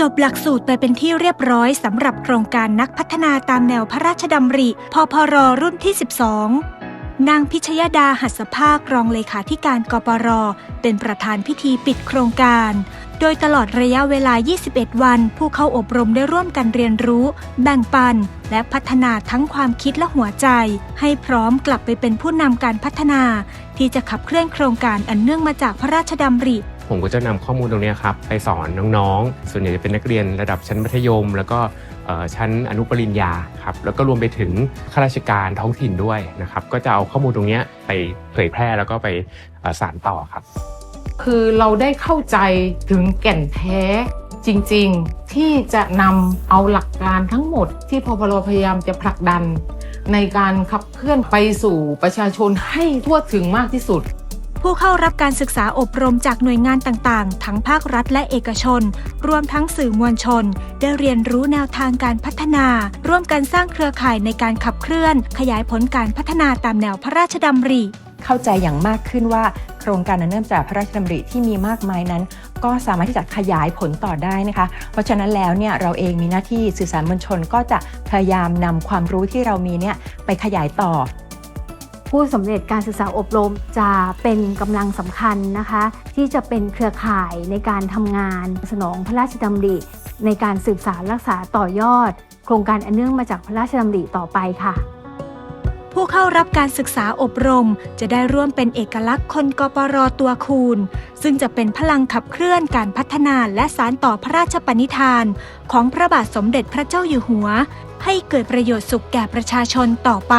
จบหลักสูตรไปเป็นที่เรียบร้อยสำหรับโครงการนักพัฒนาตามแนวพระราชดำริ พพรรุ่นที่ 12 นางพิชยดาหัสภาครองเลขาธิการกปร เป็นประธานพิธีปิดโครงการ โดยตลอดระยะเวลา 21 วัน ผู้เข้าอบรมได้ร่วมกันเรียนรู้ แบ่งปัน และพัฒนาทั้งความคิดและหัวใจ ให้พร้อมกลับไปเป็นผู้นำการพัฒนา ที่จะขับเคลื่อนโครงการอันเนื่องมาจากพระราชดำริ ผมก็จะนำข้อมูลตรงนี้ครับไปสอนน้องๆ ส่วนใหญ่จะเป็นนักเรียนระดับชั้นมัธยม แล้วก็ชั้นอนุปริญญาครับแล้วก็รวมไปถึงข้าราชการท้องถิ่นด้วยนะครับก็จะเอาข้อมูลตรงนี้ไปเผยแพร่แล้วก็ไปสานต่อครับ คือเราได้เข้าใจถึงแก่นแท้จริงๆที่จะนำเอาหลักการทั้งหมดที่พพรพยายามจะผลักดัน ในการขับเคลื่อนไปสู่ประชาชนให้ทั่วถึงมากที่สุด ผู้เข้ารับการศึกษาอบรมจากหน่วยงานต่างๆ ทั้งภาครัฐและเอกชน รวมทั้งสื่อมวลชน ได้เรียนรู้แนวทางการพัฒนา ร่วมกันสร้างเครือข่ายในการขับเคลื่อน ขยายผลการพัฒนาตามแนวพระราชดำริ เข้าใจอย่างมากขึ้นว่าโครงการอันเนื่องจากพระราชดำริที่มีมากมายนั้น ก็สามารถที่จะขยายผลต่อได้นะคะ เพราะฉะนั้นแล้วเนี่ยเราเองมีหน้าที่สื่อสารมวลชนก็จะพยายามนำความรู้ที่เรามีเนี่ยไปขยายต่อ ผู้สำเร็จการศึกษาอบรมจะเป็นกำลังสำคัญนะคะ ที่จะเป็นเครือข่ายในการทำงาน สนองพระราชดำริ ในการสืบสารรักษาต่อยอด โครงการอันเนื่องมาจากพระราชดำริต่อไปค่ะ ผู้เข้ารับการศึกษาอบรมจะได้ร่วมเป็นเอกลักษณ์คนกปรตัวคูณ ซึ่งจะเป็นพลังขับเคลื่อนการพัฒนาและสารต่อพระราชปณิธาน ของพระบาทสมเด็จพระเจ้าอยู่หัว ให้เกิดประโยชน์สุขแก่ประชาชนต่อไป